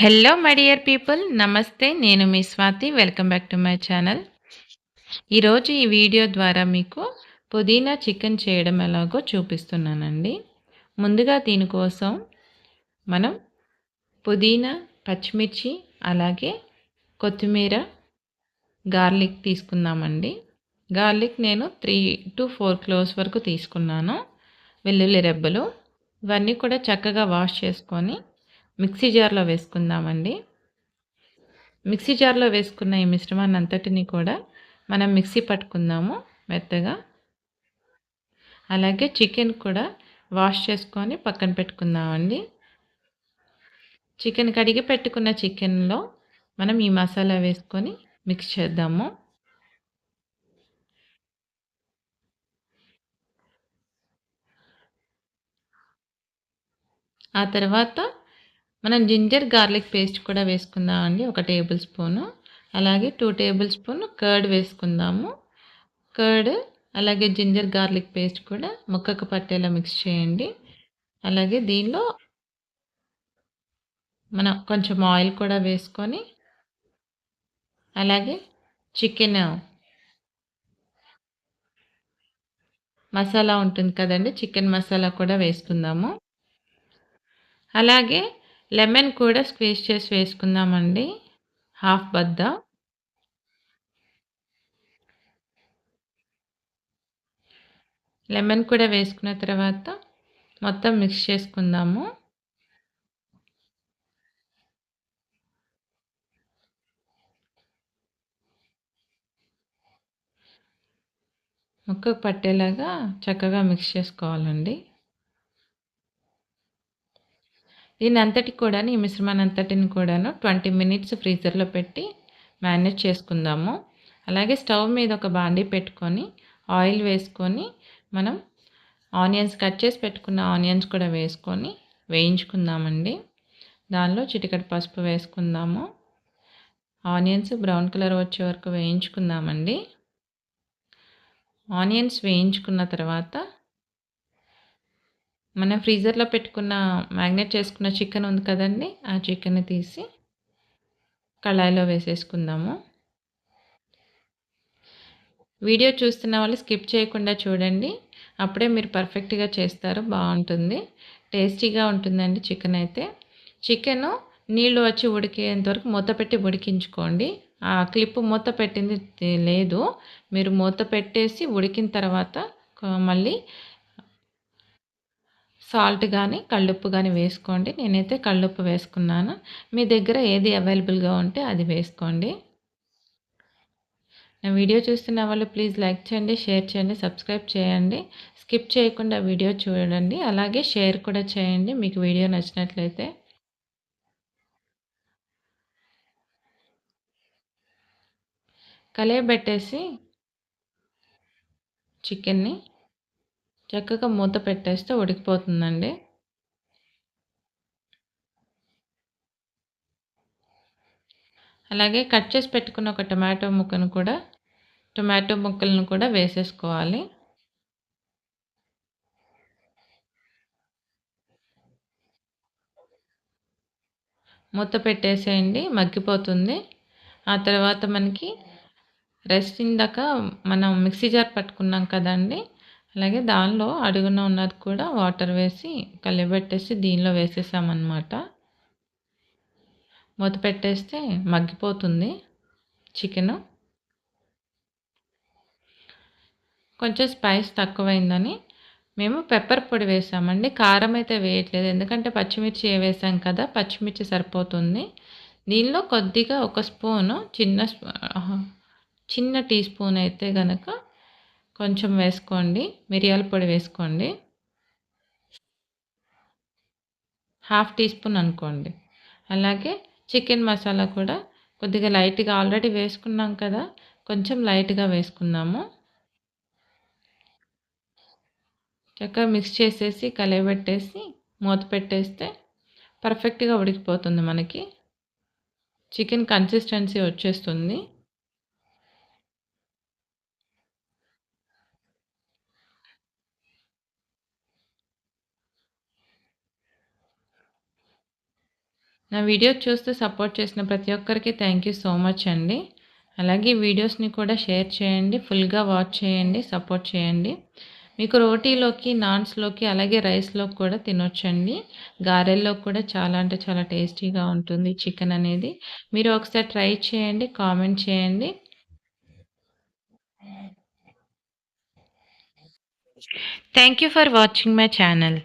Hello my dear people నమస్తే నేను మీ Swathi. Welcome back to my channel ఈరోజు ఈ వీడియో ద్వారా మీకు పుదీనా చికెన్ చేయడం ఎలాగో చూపిస్తున్నానండి. ముందుగా దీనికోసం మనం పుదీనా పచ్చిమిర్చి అలాగే కొత్తిమీర గార్లిక్ తీసుకుందామండి. గార్లిక్ నేను త్రీ టు ఫోర్ క్లోస్ వరకు తీసుకున్నాను. వెల్లుల్లి రెబ్బలు. ఇవన్నీ కూడా చక్కగా వాష్ చేసుకొని మిక్సీ జార్లో వేసుకుందామండి. మిక్సీ జార్లో వేసుకున్న ఈ మిశ్రమాన్ని అంతటిని కూడా మనం మిక్సీ పట్టుకుందాము మెత్తగా. అలాగే చికెన్ కూడా వాష్ చేసుకొని పక్కన పెట్టుకుందామండి. చికెన్ కడిగి పెట్టుకున్న చికెన్లో మనం ఈ మసాలా వేసుకొని మిక్స్ చేద్దాము. ఆ తర్వాత మనం జింజర్ గార్లిక్ పేస్ట్ కూడా వేసుకుందామండి ఒక టేబుల్ స్పూను. అలాగే టూ టేబుల్ స్పూన్ కర్డ్ వేసుకుందాము. కర్డ్ అలాగే జింజర్ గార్లిక్ పేస్ట్ కూడా ముక్కకు పట్టేలా మిక్స్ చేయండి. అలాగే దీనిలో మనం కొంచెం ఆయిల్ కూడా వేసుకొని అలాగే చికెన్ మసాలా ఉంటుంది కదండి చికెన్ మసాలా కూడా వేసుకుందాము. అలాగే లెమన్ కూడా స్క్వీజ్ చేసి వేసుకుందామండి. హాఫ్ బద్ద. లెమన్ కూడా వేసుకున్న తర్వాత మొత్తం మిక్స్ చేసుకుందాము. ముక్కకు పట్టేలాగా చక్కగా మిక్స్ చేసుకోవాలండి. దీని అంతటి కూడా ఈ మిశ్రమాన్ని అంతటిని కూడాను ట్వంటీ మినిట్స్ ఫ్రీజర్లో పెట్టి మ్యారినేట్ చేసుకుందాము. అలాగే స్టవ్ మీద ఒక బాండీ పెట్టుకొని ఆయిల్ వేసుకొని మనం ఆనియన్స్ కట్ చేసి పెట్టుకున్న ఆనియన్స్ కూడా వేసుకొని వేయించుకుందామండి. దానిలో చిటికటి పసుపు వేసుకుందాము. ఆనియన్స్ బ్రౌన్ కలర్ వచ్చే వరకు వేయించుకుందామండి. ఆనియన్స్ వేయించుకున్న తర్వాత మనం ఫ్రీజర్లో పెట్టుకున్న మ్యాగ్నెట్ చేసుకున్న చికెన్ ఉంది కదండి ఆ చికెన్ తీసి కళాయిలో వేసేసుకుందాము. వీడియో చూస్తున్న వాళ్ళు స్కిప్ చేయకుండా చూడండి. అప్పుడే మీరు పర్ఫెక్ట్గా చేస్తారు బాగుంటుంది. టేస్టీగా ఉంటుందండి చికెన్ అయితే. చికెన్ నీళ్ళు వచ్చి ఉడికేంతవరకు మూత పెట్టి ఉడికించుకోండి. ఆ క్లిప్ మూత పెట్టింది లేదు. మీరు మూత పెట్టేసి ఉడికిన తర్వాత మళ్ళీ సాల్ట్ కానీ కళ్ళుప్పు కానీ వేసుకోండి. నేనైతే కళ్ళుప్పు వేసుకున్నాను. మీ దగ్గర ఏది అవైలబుల్గా ఉంటే అది వేసుకోండి. నా వీడియో చూస్తున్న వాళ్ళు ప్లీజ్ లైక్ చేయండి షేర్ చేయండి సబ్స్క్రైబ్ చేయండి. స్కిప్ చేయకుండా వీడియో చూడండి. అలాగే షేర్ కూడా చేయండి మీకు వీడియో నచ్చినట్లయితే. కలయబెట్టేసి చికెన్ని చక్కగా మూత పెట్టేస్తే ఉడికిపోతుందండి. అలాగే కట్ చేసి పెట్టుకున్న ఒక టమాటో ముక్కను కూడా టొమాటో ముక్కలను కూడా వేసేసుకోవాలి. మూత పెట్టేసేయండి మగ్గిపోతుంది. ఆ తర్వాత మనకి రెస్ట్ ఇందాక మనం మిక్సీ జార్ పట్టుకున్నాం కదండి అలాగే దానిలో అడుగున ఉన్నది కూడా వాటర్ వేసి కలియబెట్టేసి దీనిలో వేసేసామన్నమాట. మూత పెట్టేస్తే మగ్గిపోతుంది చికెను. కొంచెం స్పైస్ తక్కువైందని మేము పెప్పర్ పొడి వేసామండి. కారం అయితే వేయట్లేదు. ఎందుకంటే పచ్చిమిర్చి వేసాం కదా పచ్చిమిర్చి సరిపోతుంది. దీనిలో కొద్దిగా ఒక స్పూను చిన్న చిన్న టీ స్పూన్ అయితే కనుక కొంచెం వేసుకోండి. మిరియాల పొడి వేసుకోండి. హాఫ్ టీ స్పూన్ అనుకోండి. అలాగే చికెన్ మసాలా కూడా కొద్దిగా లైట్గా ఆల్రెడీ వేసుకున్నాం కదా కొంచెం లైట్గా వేసుకుందాము. చక్కగా మిక్స్ చేసేసి కలియబెట్టేసి మూత పెట్టేస్తే పర్ఫెక్ట్గా ఉడికిపోతుంది మనకి. చికెన్ కన్సిస్టెన్సీ వచ్చేస్తుంది. నా వీడియో చూస్తూ సపోర్ట్ చేసిన ప్రతి ఒక్కరికి థ్యాంక్ యూ సో మచ్ అండి. అలాగే వీడియోస్ని కూడా షేర్ చేయండి ఫుల్గా వాచ్ చేయండి సపోర్ట్ చేయండి. మీకు రోటీలోకి నాన్స్లోకి అలాగే రైస్లోకి కూడా తినొచ్చండి. గారెల్లో కూడా చాలా అంటే చాలా టేస్టీగా ఉంటుంది చికెన్ అనేది. మీరు ఒకసారి ట్రై చేయండి కామెంట్ చేయండి. Thank you for watching my channel